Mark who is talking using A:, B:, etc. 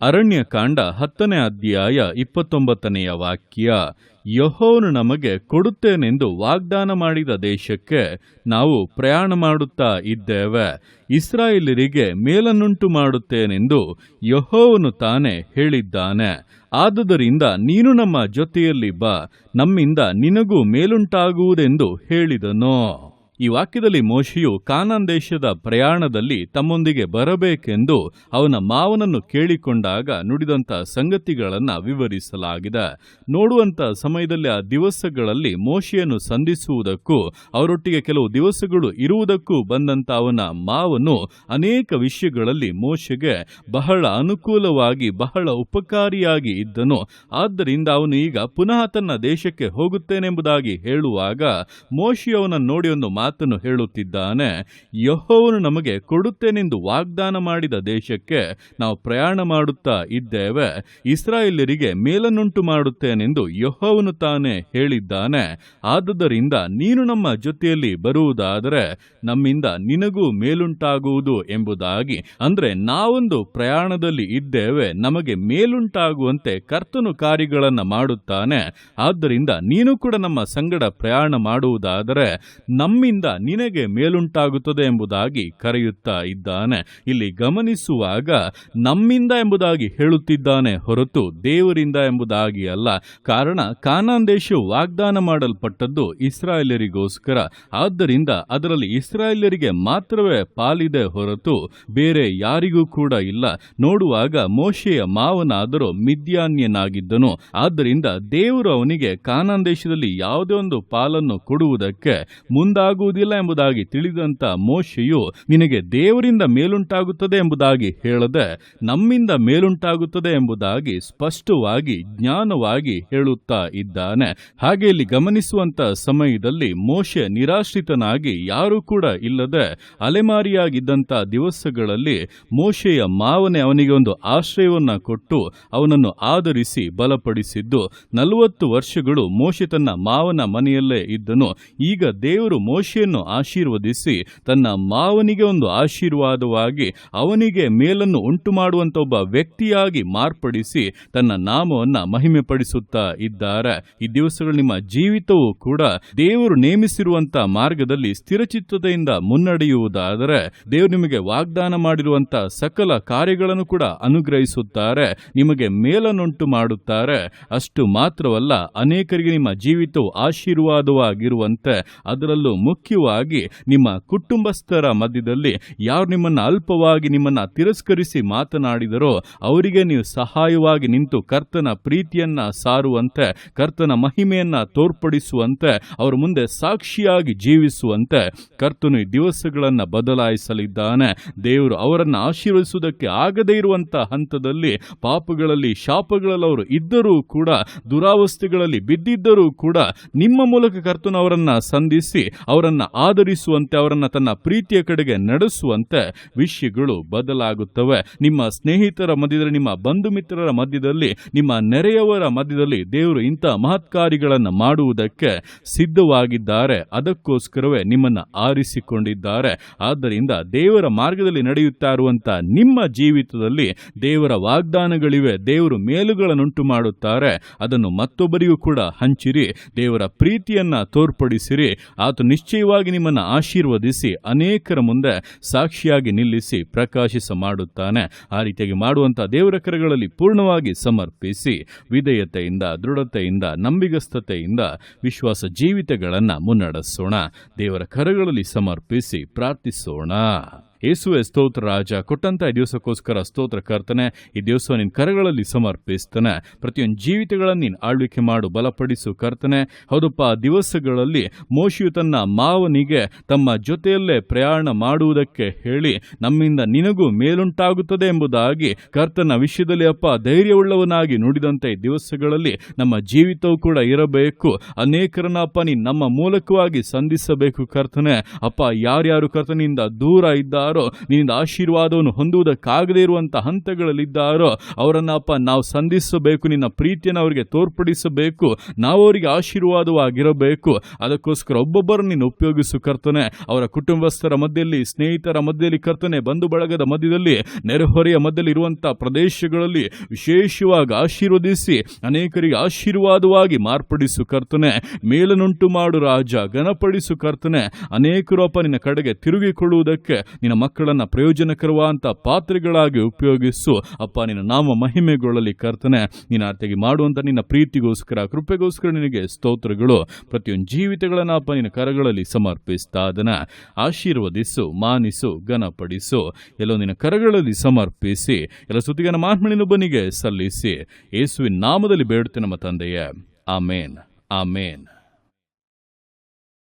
A: ಅರಣ್ಯಕಾಂಡ ಹತ್ತನೇ ಅಧ್ಯಾಯ ಇಪ್ಪತ್ತೊಂಬತ್ತನೆಯ ವಾಕ್ಯ, ಯಹೋವನು ನಮಗೆ ಕೊಡುತ್ತೇನೆಂದು ವಾಗ್ದಾನ ಮಾಡಿದ ದೇಶಕ್ಕೆ ನಾವು ಪ್ರಯಾಣ ಮಾಡುತ್ತಾ ಇದ್ದೇವೆ. ಇಸ್ರಾಯೇಲರಿಗೆ ಮೇಲನ್ನುಂಟು ಮಾಡುತ್ತೇನೆಂದು ಯಹೋವನು ತಾನೇ ಹೇಳಿದ್ದಾನೆ. ಆದುದರಿಂದ ನೀನು ನಮ್ಮ ಜೊತೆಯಲ್ಲಿ ಬಾ, ನಮ್ಮಿಂದ ನಿನಗೂ ಮೇಲುಂಟಾಗುವುದೆಂದು ಹೇಳಿದನು. ಈ ವಾಕ್ಯದಲ್ಲಿ ಮೋಶಿಯು ಕಾನಾನ್ ದೇಶದ ಪ್ರಯಾಣದಲ್ಲಿ ತಮ್ಮೊಂದಿಗೆ ಬರಬೇಕೆಂದು ಅವನ ಮಾವನನ್ನು ಕೇಳಿಕೊಂಡಾಗ ನುಡಿದಂಥ ಸಂಗತಿಗಳನ್ನು ವಿವರಿಸಲಾಗಿದೆ. ನೋಡುವಂಥ ಸಮಯದಲ್ಲಿ ಆ ದಿವಸಗಳಲ್ಲಿ ಮೋಶಿಯನ್ನು ಸಂಧಿಸುವುದಕ್ಕೂ, ಅವರೊಟ್ಟಿಗೆ ಕೆಲವು ದಿವಸಗಳು ಇರುವುದಕ್ಕೂ ಬಂದಂಥ ಅವನ ಮಾವನು ಅನೇಕ ವಿಷಯಗಳಲ್ಲಿ ಮೋಶೆಗೆ ಬಹಳ ಅನುಕೂಲವಾಗಿ, ಬಹಳ ಉಪಕಾರಿಯಾಗಿ ಇದ್ದನು. ಆದ್ದರಿಂದ ಅವನು ಈಗ ಪುನಃ ತನ್ನ ದೇಶಕ್ಕೆ ಹೋಗುತ್ತೇನೆಂಬುದಾಗಿ ಹೇಳುವಾಗ ಮೋಶಿ ಅವನನ್ನು ನೋಡಿ ಒಂದು ಮಾತನ್ನು ಹೇಳುತ್ತಿದ್ದಾನೆ, ಯಹೋವನು ನಮಗೆ ಕೊಡುತ್ತೇನೆಂದು ವಾಗ್ದಾನ ಮಾಡಿದ ದೇಶಕ್ಕೆ ನಾವು ಪ್ರಯಾಣ ಮಾಡುತ್ತಾ ಇದ್ದೇವೆ ಇಸ್ರಾಯೇಲರಿಗೆ ಮೇಲನ್ನುಂಟು ಮಾಡುತ್ತೇನೆಂದು ಯಹೋವನು ತಾನೇ ಹೇಳಿದ್ದಾನೆ, ಆದುದರಿಂದ ನೀನು ನಮ್ಮ ಜೊತೆಯಲ್ಲಿ ಬರುವುದಾದರೆ ನಮ್ಮಿಂದ ನಿನಗೂ ಮೇಲುಂಟಾಗುವುದು ಎಂಬುದಾಗಿ, ಅಂದರೆ ನಾವೊಂದು ಪ್ರಯಾಣದಲ್ಲಿ ಇದ್ದೇವೆ, ನಮಗೆ ಮೇಲುಂಟಾಗುವಂತೆ ಕರ್ತನು ಕಾರ್ಯಗಳನ್ನು ಮಾಡುತ್ತಾನೆ, ಆದ್ದರಿಂದ ನೀನು ಕೂಡ ನಮ್ಮ ಸಂಗಡ ಪ್ರಯಾಣ ಮಾಡುವುದಾದರೆ ನಮ್ಮಿಂದ ನಿನಗೆ ಮೇಲುಂಟಾಗುತ್ತದೆ ಎಂಬುದಾಗಿ ಕರೆಯುತ್ತಾ ಇದ್ದಾನೆ. ಇಲ್ಲಿ ಗಮನಿಸುವಾಗ ನಮ್ಮಿಂದ ಎಂಬುದಾಗಿ ಹೇಳುತ್ತಿದ್ದಾನೆ ಹೊರತು ದೇವರಿಂದ ಎಂಬುದಾಗಿ ಅಲ್ಲ. ಕಾರಣ ಕಾನಾನ್ ದೇಶವು ವಾಗ್ದಾನ ಮಾಡಲ್ಪಟ್ಟದ್ದು ಇಸ್ರಾಯೇಲರಿಗೋಸ್ಕರ ಆದ್ದರಿಂದ ಅದರಲ್ಲಿ ಇಸ್ರಾಯೇಲರಿಗೆ ಮಾತ್ರವೇ ಪಾಲಿದೆ ಹೊರತು ಬೇರೆ ಯಾರಿಗೂ ಕೂಡ ಇಲ್ಲ. ನೋಡುವಾಗ ಮೋಶೆಯ ಮಾವನಾದರೂ ಮಿದ್ಯಾನ್ಯನಾಗಿದ್ದನು. ಆದ್ದರಿಂದ ದೇವರು ಅವನಿಗೆ ಕಾನಾನ್ ದೇಶದಲ್ಲಿ ಯಾವುದೇ ಒಂದು ಪಾಲನ್ನು ಕೊಡುವುದಕ್ಕೆ ಮುಂದಾಗುವುದಿಲ್ಲ ಎಂಬುದಾಗಿ ತಿಳಿದಂತ ಮೋಶೆಯು ನಿನಗೆ ದೇವರಿಂದ ಮೇಲುಂಟಾಗುತ್ತದೆ ಎಂಬುದಾಗಿ ಹೇಳದೆ ನಮ್ಮಿಂದ ಮೇಲುಂಟಾಗುತ್ತದೆ ಎಂಬುದಾಗಿ ಸ್ಪಷ್ಟವಾಗಿ, ಜ್ಞಾನವಾಗಿ ಹೇಳುತ್ತಾ ಇದ್ದಾನೆ. ಹಾಗೆ ಇಲ್ಲಿ ಗಮನಿಸುವಂತ ಸಮಯದಲ್ಲಿ ಮೋಶೆ ನಿರಾಶ್ರಿತನಾಗಿ ಯಾರೂ ಕೂಡ ಇಲ್ಲದೆ ಅಲೆಮಾರಿಯಾಗಿದ್ದಂಥ ದಿವಸಗಳಲ್ಲಿ ಮೋಶೆಯ ಮಾವನೆ ಅವನಿಗೆ ಒಂದು ಆಶ್ರಯವನ್ನ ಕೊಟ್ಟು ಅವನನ್ನು ಆಧರಿಸಿ ಬಲಪಡಿಸಿದ್ದು. ನಲವತ್ತು ವರ್ಷಗಳು ಮೋಶೆ ತನ್ನ ಮಾವನ ಮನೆಯಲ್ಲೇ ಇದ್ದನು. ಈಗ ದೇವರು ಮೋಶೆಯನ್ನು ಆಶೀರ್ವದಿಸಿ ತನ್ನ ಮಾವನಿಗೆ ಒಂದು ಆಶೀರ್ವಾದವಾಗಿ ಅವನಿಗೆ ಮೇಲನ್ನು ಉಂಟು ಮಾಡುವಂತ ಒಬ್ಬ ವ್ಯಕ್ತಿಯಾಗಿ ಮಾರ್ಪಡಿಸಿ ತನ್ನ ನಾಮವನ್ನ ಮಹಿಮೆ ಪಡಿಸುತ್ತಾ ಇದ್ದಾರೆ. ಈ ದಿವಸಗಳು ನಿಮ್ಮ ಜೀವಿತವೂ ಕೂಡ ದೇವರು ನೇಮಿಸಿರುವಂತಹ ಮಾರ್ಗದಲ್ಲಿ ಸ್ಥಿರಚಿತ್ತತೆಯಿಂದ ಮುನ್ನಡೆಯುವುದಾದರೆ ದೇವರು ನಿಮಗೆ ವಾಗ್ದಾನ ಮಾಡಿರುವಂತಹ ಸಕಲ ಕಾರ್ಯಗಳನ್ನು ಕೂಡ ಅನುಗ್ರಹಿಸುತ್ತಾರೆ. ನಿಮಗೆ ಮೇಲನ್ನುಂಟು ಮಾಡುತ್ತಾರೆ. ಅಷ್ಟು ಮಾತ್ರವಲ್ಲ, ಅನೇಕರಿಗೆ ನಿಮ್ಮ ಜೀವಿತವು ಆಶೀರ್ವಾದವಾಗಿರುವಂತೆ ಅದರಲ್ಲೂ ಮುಖ್ಯವಾಗಿ ನಿಮ್ಮ ಕುಟುಂಬಸ್ಥರ ಮಧ್ಯದಲ್ಲಿ ಯಾರು ನಿಮ್ಮನ್ನು ಅಲ್ಪವಾಗಿ ನಿಮ್ಮನ್ನ ತಿರಸ್ಕರಿಸಿ ಮಾತನಾಡಿದರೋ ಅವರಿಗೆ ನೀವು ಸಹಾಯವಾಗಿ ನಿಂತು ಕರ್ತನ ಪ್ರೀತಿಯನ್ನ ಸಾರುವಂತೆ, ಕರ್ತನ ಮಹಿಮೆಯನ್ನ ತೋರ್ಪಡಿಸುವಂತೆ, ಅವರ ಮುಂದೆ ಸಾಕ್ಷಿಯಾಗಿ ಜೀವಿಸುವಂತೆ ಕರ್ತನು ಈ ದಿವಸಗಳನ್ನು ಬದಲಾಯಿಸಲಿದ್ದಾನೆ. ದೇವರು ಅವರನ್ನು ಆಶೀರ್ವದಿಸುವುದಕ್ಕೆ ಆಗದೇ ಇರುವಂತಹ ಹಂತದಲ್ಲಿ ಪಾಪಗಳಲ್ಲಿ, ಶಾಪಗಳಲ್ಲಿ ಅವರು ಇದ್ದರೂ ಕೂಡ, ದುರಾವಸ್ಥೆಗಳಲ್ಲಿ ಬಿದ್ದಿದ್ದರೂ ಕೂಡ ನಿಮ್ಮ ಮೂಲಕ ಕರ್ತನವರನ್ನ ಸಂಧಿಸಿ ಅವರನ್ನ ಆಧರಿಸುವಂತೆ, ಅವರನ್ನು ತನ್ನ ಪ್ರೀತಿಯ ಕಡೆಗೆ ನಡೆಸುವಂತೆ ವಿಷಯಗಳು ಬದಲಾಗುತ್ತವೆ. ನಿಮ್ಮ ಸ್ನೇಹಿತರ ಮಧ್ಯದಲ್ಲಿ, ನಿಮ್ಮ ಬಂಧು ಮಿತ್ರರ ಮಧ್ಯದಲ್ಲಿ, ನಿಮ್ಮ ನೆರೆಯವರ ಮಧ್ಯದಲ್ಲಿ ದೇವರು ಇಂಥ ಮಹತ್ಕಾರಿಗಳನ್ನು ಮಾಡುವುದಕ್ಕೆ ಸಿದ್ಧವಾಗಿದ್ದಾರೆ. ಅದಕ್ಕೋಸ್ಕರವೇ ನಿಮ್ಮನ್ನು ಆರಿಸಿಕೊಂಡಿದ್ದಾರೆ. ಆದ್ದರಿಂದ ದೇವರ ಮಾರ್ಗದಲ್ಲಿ ನಡೆಯುತ್ತಾ ಇರುವಂತ ನಿಮ್ಮ ಜೀವಿತದಲ್ಲಿ ದೇವರ ವಾಗ್ದಾನಗಳಿವೆ. ದೇವರು ಮೇಲುಗಳನ್ನುಂಟು ಮಾಡುತ್ತಾರೆ. ಅದನ್ನು ಮತ್ತೊಬ್ಬರಿಗೂ ಕೂಡ ಹಂಚಿರಿ. ದೇವರ ಪ್ರೀತಿಯನ್ನ ತೋರ್ಪಡಿಸಿರಿ. ಆತ ನಿಶ್ಚಯವಾಗಿ ನಿಮ್ಮನ್ನು ಆಶೀರ್ವದಿಸಿ, ಅನೇಕರ ಮುಂದೆ ಸಾಕ್ಷಿಯಾಗಿ ನಿಲ್ಲಿಸಿ, ಪ್ರಕಾಶಿಸ ಮಾಡುತ್ತಾನೆ. ಆ ರೀತಿಯಾಗಿ ಮಾಡುವಂಥ ದೇವರ ಕರಗಳಲ್ಲಿ ಪೂರ್ಣವಾಗಿ ಸಮರ್ಪಿಸಿ, ವಿಧೇಯತೆಯಿಂದ, ದೃಢತೆಯಿಂದ, ನಂಬಿಗಸ್ತತೆಯಿಂದ ವಿಶ್ವಾಸ ಜೀವಿತಗಳನ್ನು ಮುನ್ನಡೆಸೋಣ. ದೇವರ ಕರಗಳಲ್ಲಿ ಸಮರ್ಪಿಸಿ ಪ್ರಾರ್ಥಿಸೋಣ. ಯೇಸುವೆ ಸ್ತೋತ್ರ ರಾಜ, ಕೊಟ್ಟಂತ ಈ ದಿವಸಕ್ಕೋಸ್ಕರ ಸ್ತೋತ್ರ ಕರ್ತನೆ, ಈ ದಿವಸ ನಿನ್ನ ಕರಗಳಲ್ಲಿ ಸಮರ್ಪಿಸ್ತಾನೆ. ಪ್ರತಿಯೊಂದು ಜೀವಿತಗಳನ್ನು ನೀನು ಆಳ್ವಿಕೆ ಮಾಡು, ಬಲಪಡಿಸು ಕರ್ತನೆ. ಹೌದಪ್ಪ ದಿವಸಗಳಲ್ಲಿ ಮೋಶಿಯು ತನ್ನ ಮಾವನಿಗೆ ತಮ್ಮ ಜೊತೆಯಲ್ಲೇ ಪ್ರಯಾಣ ಮಾಡುವುದಕ್ಕೆ ಹೇಳಿ, ನಮ್ಮಿಂದ ನಿನಗೂ ಮೇಲುಂಟಾಗುತ್ತದೆ ಎಂಬುದಾಗಿ ಕರ್ತನ ವಿಷಯದಲ್ಲಿ ಅಪ್ಪ ಧೈರ್ಯವುಳ್ಳವನಾಗಿ ನುಡಿದಂತೆ ಈ ದಿವಸಗಳಲ್ಲಿ ನಮ್ಮ ಜೀವಿತವೂ ಕೂಡ ಇರಬೇಕು. ಅನೇಕರನ್ನ ಅಪ್ಪ ನೀನು ನಮ್ಮ ಮೂಲಕವಾಗಿ ಸಂಧಿಸಬೇಕು ಕರ್ತನೆ. ಅಪ್ಪ, ಯಾರ್ಯಾರು ಕರ್ತನಿಂದ ದೂರ ಇದ್ದಾರೆ ನಿನ್ನಿಂದ ಆಶೀರ್ವಾದವನ್ನು ಹೊಂದುವುದಕ್ಕಾಗದೇ ಇರುವಂಥ ಹಂತಗಳಲ್ಲಿದ್ದಾರೋ, ಅವರನ್ನ ಅಪ್ಪ ನಾವು ಸಂಧಿಸಬೇಕು, ನಿನ್ನ ಪ್ರೀತಿಯನ್ನು ಅವರಿಗೆ ತೋರ್ಪಡಿಸಬೇಕು, ನಾವು ಅವರಿಗೆ ಆಶೀರ್ವಾದವಾಗಿರಬೇಕು. ಅದಕ್ಕೋಸ್ಕರ ಒಬ್ಬೊಬ್ಬರು ನೀನು ಉಪಯೋಗಿಸು ಕರ್ತನೆ. ಅವರ ಕುಟುಂಬಸ್ಥರ ಮಧ್ಯದಲ್ಲಿ, ಸ್ನೇಹಿತರ ಮಧ್ಯದಲ್ಲಿ, ಕರ್ತನೆ, ಬಂಧು ಬಳಗದ ಮಧ್ಯದಲ್ಲಿ, ನೆರೆಹೊರೆಯ ಮಧ್ಯದಲ್ಲಿ ಇರುವಂಥ ಪ್ರದೇಶಗಳಲ್ಲಿ ವಿಶೇಷವಾಗಿ ಆಶೀರ್ವದಿಸಿ, ಅನೇಕರಿಗೆ ಆಶೀರ್ವಾದವಾಗಿ ಮಾರ್ಪಡಿಸು ಕರ್ತನೆ. ಮೇಲನುಂಟು ಮಾಡು ರಾಜ, ಘನಪಡಿಸು ಕರ್ತನೆ. ಅನೇಕರು ಅಪ್ಪ ನಿನ್ನ ಕಡೆಗೆ ತಿರುಗಿಕೊಳ್ಳುವುದಕ್ಕೆ ನಿನ್ನ ಮಕ್ಕಳನ್ನ ಪ್ರಯೋಜನಕರವಾದಂಥ ಪಾತ್ರೆಗಳಾಗಿ ಉಪಯೋಗಿಸು. ಅಪ್ಪ, ನಿನ್ನ ನಾಮ ಮಹಿಮೆಗೊಳ್ಳಲಿ ಕರ್ತನೆ. ನಿನ್ನ ಆರ್ತೆಗೆ ಮಾಡುವಂಥ ನಿನ್ನ ಪ್ರೀತಿಗೋಸ್ಕರ, ಕೃಪೆಗೋಸ್ಕರ ನಿನಗೆ ಸ್ತೋತ್ರಗಳು. ಪ್ರತಿಯೊಂದು ಜೀವಿತಗಳನ್ನು ಅಪ್ಪ, ನಿನ್ನ ಕರಗಳಲ್ಲಿ ಸಮರ್ಪಿಸ್ತಾ ಅದನ್ನ ಆಶೀರ್ವದಿಸು, ಮಾನಿಸು, ಘನಪಡಿಸು. ಎಲ್ಲೋ ನಿನ್ನ ಕರಗಳಲ್ಲಿ ಸಮರ್ಪಿಸಿ, ಎಲ್ಲ ಸುದ್ದಿಗನ ಮಾನ್ಮಣಿನ ಬನಿಗೆ ಸಲ್ಲಿಸಿ. ಯೇಸುವಿನ ನಾಮದಲ್ಲಿ ಬೇಡುತ್ತೆ ನಮ್ಮ ತಂದೆಯೇ. ಆಮೇನ್. ಆಮೇನ್.